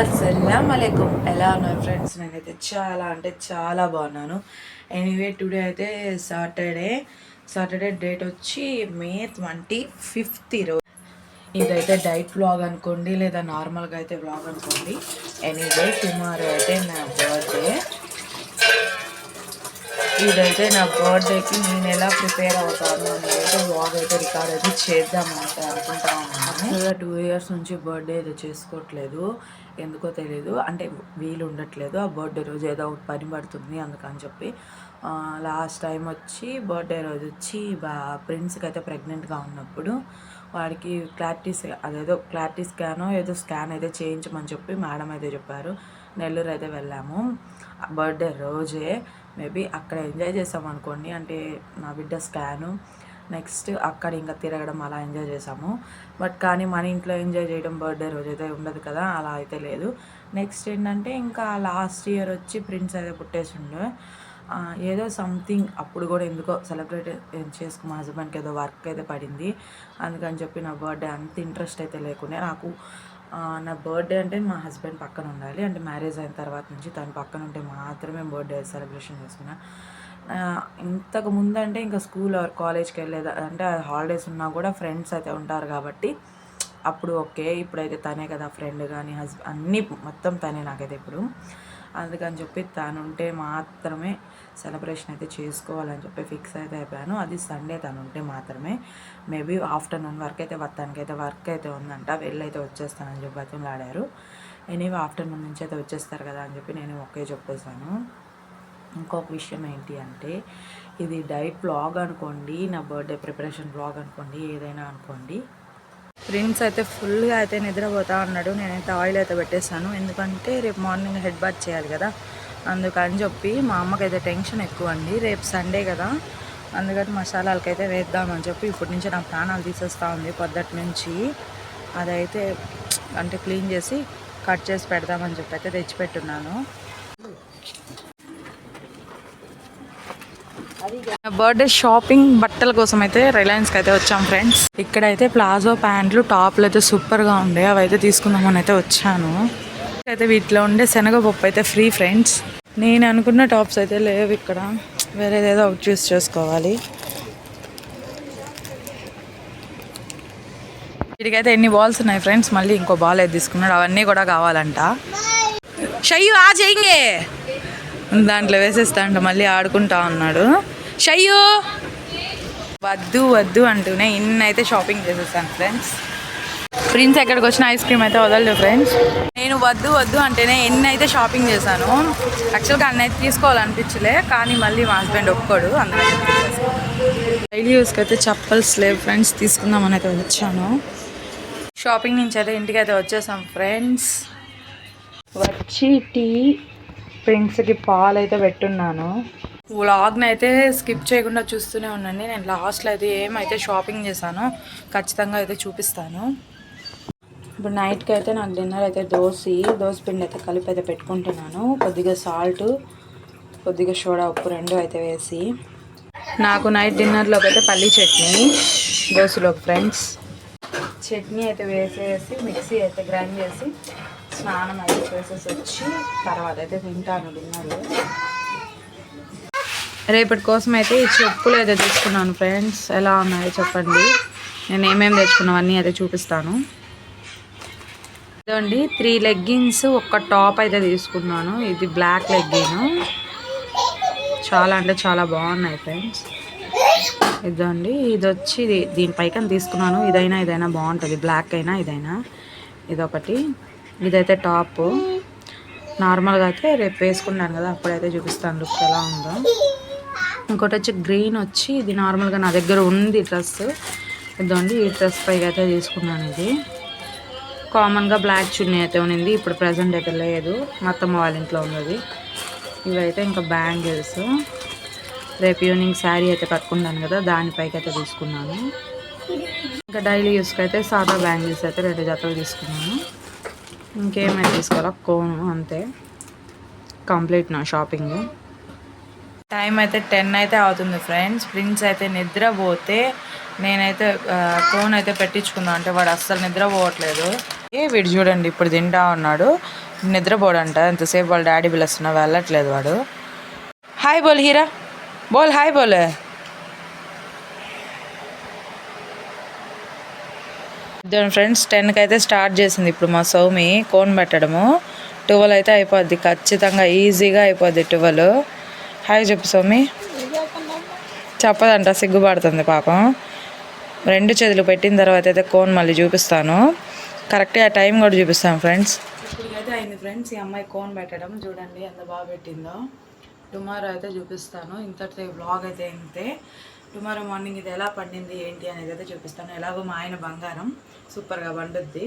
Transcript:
అస్సలం అలైకుం ఎలా ఉన్నారు ఫ్రెండ్స్ నేనైతే చాలా అంటే చాలా బాగున్నాను. ఎనీవే టుడే అయితే సాటర్డే సాటర్డే డేట్ వచ్చి మే ట్వంటీ ఫిఫ్త్ ఈరోజు. ఇదైతే డైట్ బ్లాగ్ అనుకోండి లేదా నార్మల్గా అయితే వ్లాగ్ అనుకోండి. ఎనీవే టుమారో అయితే నా బర్త్డే ఇదైతే నా బర్త్డేకి నేను ఎలా ప్రిపేర్ అవుతాను అనేది వ్లాగ్ అయితే రికార్డ్ అయితే చేద్దామంటే అనుకుంటా యాక్చువల్గా టూ ఇయర్స్ నుంచి బర్త్డే ఏదో చేసుకోవట్లేదు ఎందుకో తెలియదు అంటే వీలు ఉండట్లేదు. ఆ బర్త్డే రోజు ఏదో ఒకటి పని పడుతుంది అందుకని చెప్పి. లాస్ట్ టైం వచ్చి బర్త్డే రోజు వచ్చి బా ప్రిన్స్కి అయితే ప్రెగ్నెంట్గా ఉన్నప్పుడు వాడికి క్లారిటీ అదేదో క్లారిటీ స్కానో ఏదో స్కాన్ అయితే చేయించమని చెప్పి మేడం అయితే చెప్పారు. నెల్లూరు అయితే వెళ్ళాము. బర్త్డే రోజే మేబీ అక్కడ ఎంజాయ్ చేసాం అనుకోండి అంటే నా బిడ్డ స్కాను నెక్స్ట్ అక్కడ ఇంకా తిరగడం అలా ఎంజాయ్ చేసాము. బట్ కానీ మన ఇంట్లో ఎంజాయ్ చేయడం బర్త్డే రోజు అయితే ఉండదు కదా అలా అయితే లేదు. నెక్స్ట్ ఏంటంటే ఇంకా లాస్ట్ ఇయర్ వచ్చి ప్రిన్స్ అయితే పుట్టేసిండు. ఏదో సంథింగ్ అప్పుడు కూడా ఎందుకో సెలబ్రేట్ చేసుకు మా హస్బెండ్కి ఏదో వర్క్ అయితే పడింది. అందుకని చెప్పి నా బర్త్డే అంత ఇంట్రెస్ట్ అయితే లేకుండే. నాకు నా బర్త్డే అంటే మా హస్బెండ్ పక్కన ఉండాలి. అంటే మ్యారేజ్ అయిన తర్వాత నుంచి తను పక్కన ఉంటే మాత్రమే బర్త్డే సెలబ్రేషన్ చేసుకున్నా. ఇంతకు ముందు అంటే ఇంకా స్కూల్ ఆర్ కాలేజ్కి వెళ్ళేది అంటే హాలిడేస్ ఉన్నా కూడా ఫ్రెండ్స్ అయితే ఉంటారు కాబట్టి అప్పుడు ఓకే ఇప్పుడైతే తనే కదా ఫ్రెండ్ కానీ హస్బెండ్ అన్నీ మొత్తం తనే నాకైతే ఇప్పుడు. అందుకని చెప్పి తను ఉంటే మాత్రమే సెలబ్రేషన్ అయితే చేసుకోవాలని చెప్పి ఫిక్స్ అయితే అయిపోయాను. అది సండే తను ఉంటే మాత్రమే. మేబీ ఆఫ్టర్నూన్ వరకు అయితే తనకి అయితే వర్క్ అయితే ఉందంట వెళ్ళైతే వచ్చేస్తానని చెప్పి బతిమలాడారు. ఎనీవే ఆఫ్టర్నూన్ నుంచి అయితే వచ్చేస్తారు కదా అని చెప్పి నేను ఒకే చెప్పేశాను. ఇంకొక విషయం ఏంటి అంటే ఇది డైట్ బ్లాగ్ అనుకోండి నా బర్త్డే ప్రిపరేషన్ బ్లాగ్ అనుకోండి ఏదైనా అనుకోండి. ప్రిన్స్ అయితే ఫుల్గా అయితే నిద్రపోతా ఉన్నాడు. నేనైతే ఆయిల్ అయితే పెట్టేశాను. ఎందుకంటే రేపు మార్నింగ్ హెడ్ బాత్ చేయాలి కదా. అందుకని చెప్పి మా అమ్మకైతే టెన్షన్ ఎక్కువ అండి. రేపు సండే కదా. అందుకని మసాలాలకైతే వేద్దామని చెప్పి ఇప్పటి నుంచి నా ప్రాణాలు తీసేస్తూ ఉంది. పొద్దుటి నుంచి అదైతే అంటే క్లీన్ చేసి కట్ చేసి పెడదామని చెప్పి అయితే తెచ్చిపెట్టున్నాను. బర్త్డే షాపింగ్ బట్టల కోసం అయితే రిలయన్స్కి అయితే వచ్చాం ఫ్రెండ్స్ ఇక్కడైతే ప్లాజో ప్యాంట్లు టాప్లు అయితే సూపర్గా ఉండే. అవి అయితే తీసుకుందామని అయితే వచ్చాను. అయితే వీటిలో ఉండే శనగపప్పు అయితే ఫ్రీ ఫ్రెండ్స్ నేను అనుకున్న టాప్స్ అయితే లేవు ఇక్కడ. వేరేదేదో ఒకటి చూస్ చేసుకోవాలి. వీటికైతే ఎన్ని బాల్స్ ఉన్నాయి ఫ్రెండ్స్ మళ్ళీ ఇంకో బాల్ అయితే తీసుకున్నాడు. అవన్నీ కూడా కావాలంట. షయ్యు ఆ చెయ్యింగే దాంట్లో వేసేస్తా అంట మళ్ళీ ఆడుకుంటా ఉన్నాడు షయ్యో! వద్దు వద్దు అంటూనే ఇన్ని అయితే షాపింగ్ చేసేసాను ఫ్రెండ్స్ ప్రిన్స్ ఎక్కడికి వచ్చిన ఐస్ క్రీమ్ అయితే వదలలేదు ఫ్రెండ్స్ నేను వద్దు వద్దు అంటేనే ఎన్ని అయితే షాపింగ్ చేశాను. యాక్చువల్గా అన్న అయితే తీసుకోవాలనిపించలే కానీ మళ్ళీ మా హస్బెండ్ ఒప్పుకోడు అందుకని డైలీ యూస్కి అయితే చప్పల్స్ లేవు ఫ్రెండ్స్ తీసుకుందామని అయితే వచ్చాను. షాపింగ్ నుంచి అయితే ఇంటికి అయితే వచ్చేసాం ఫ్రెండ్స్ వచ్చి టీ ప్రిన్స్కి పాలు అయితే పెట్టున్నాను. వ్లాగ్ని అయితే స్కిప్ చేయకుండా చూస్తూనే ఉండండి. నేను లాస్ట్లో అయితే ఏమైతే షాపింగ్ చేశానో ఖచ్చితంగా అయితే చూపిస్తాను. ఇప్పుడు నైట్కి అయితే నాకు డిన్నర్ అయితే దోసి దోశ పిండి అయితే కలిపి అయితే పెట్టుకుంటున్నాను. కొద్దిగా సాల్ట్ కొద్దిగా సోడా ఉప్పు రెండు అయితే వేసి. నాకు నైట్ డిన్నర్లోకి అయితే పల్లీ చట్నీ దోశలో ఫ్రెండ్స్. చట్నీ అయితే వేసేసి మిక్సీ అయితే గ్రైండ్ చేసి స్నానం అయితే చేసేసి వచ్చి తర్వాత అయితే తింటాను డిన్నర్లో. రేపటి కోసం అయితే ఈ చెప్పులు అయితే తీసుకున్నాను ఫ్రెండ్స్. ఎలా ఉన్నాయో చెప్పండి. నేను ఏమేమి తెచ్చుకున్నావన్నీ అయితే చూపిస్తాను. ఇదండి త్రీ లెగ్గిన్స్ ఒక టాప్ అయితే తీసుకున్నాను. ఇది బ్లాక్ లెగ్గిన్ చాలా అంటే చాలా బాగున్నాయి ఫ్రెండ్స్. ఇదండి ఇది వచ్చి ఇది దీనిపైకని తీసుకున్నాను. ఇదైనా ఇదైనా బాగుంటుంది. బ్లాక్ అయినా ఇదైనా. ఇదొకటి. ఇదైతే టాప్. నార్మల్గా అయితే రేపు వేసుకున్నాను కదా అప్పుడైతే చూపిస్తాను. లుక్ ఎలా ఉందో. ఇంకోటి వచ్చి గ్రీన్ వచ్చి ఇది నార్మల్గా నా దగ్గర ఉంది డ్రెస్ ఇదండి ఈ డ్రెస్ పైకి అయితే తీసుకున్నాను ఇది. కామన్గా బ్లాక్ చున్నీ అయితే ఉన్నింది ఇప్పుడు ప్రజెంట్ అయితే లేదు. మా అత్తమ్మ వాళ్ళ ఇంట్లో ఉన్నది. ఇవైతే ఇంకా బ్యాంగిల్స్ రేపు ఈవినింగ్ శారీ అయితే కట్టుకున్నాను కదా దానిపైకి అయితే తీసుకున్నాను. ఇంకా డైలీ యూస్కి అయితే సాదా బ్యాంగిల్స్ అయితే రెండు జతలు తీసుకున్నాను. ఇంకేమైనా తీసుకోవాలా కోను అంతే. కంప్లీట్ నా షాపింగ్ టైం అయితే టెన్ అయితే అవుతుంది ఫ్రెండ్స్ ప్రిన్స్ అయితే నిద్రపోతే నేనైతే ఫోన్ కోన్ అయితే పెట్టించుకున్నాను అంటే వాడు అస్సలు నిద్రపోవట్లేదు. ఏ వీడు చూడండి ఇప్పుడు తింటా ఉన్నాడు. నిద్రపోడంట. ఎంతసేపు వాళ్ళ డాడీ పిలుస్తున్నా వెళ్ళట్లేదు వాడు. హాయ్ బోల్ హీరా. బోల్ హాయ్ బోల్. దాని ఫ్రెండ్స్ టెన్కి అయితే స్టార్ట్ చేసింది ఇప్పుడు మా సౌమి కోన్ పెట్టడము. ట్వెల్వ్ అయితే అయిపోద్ది ఖచ్చితంగా ఈజీగా అయిపోద్ది ట్వెల్వ్ హాయ్ చెప్పు స్వామి చెప్పదంట సిగ్గుపడుతుంది పాపం. రెండు చేతులు పెట్టిన తర్వాత అయితే కోన్ మళ్ళీ చూపిస్తాను. కరెక్ట్గా టైం కూడా చూపిస్తాను ఫ్రెండ్స్. ఇప్పటికైతే అయింది ఫ్రెండ్స్ ఈ అమ్మాయి కోన్ పెట్టడం. చూడండి ఎంత బాగా పెట్టిందో. టుమారో అయితే చూపిస్తాను. ఇంతటితో బ్లాగ్ అయితే ఇంతే. టుమారో మార్నింగ్ ఇది ఎలా పండింది ఏంటి అనేది అయితే చూపిస్తాను. ఎలాగో మా ఆయన బంగారం. సూపర్గా పండుద్ది.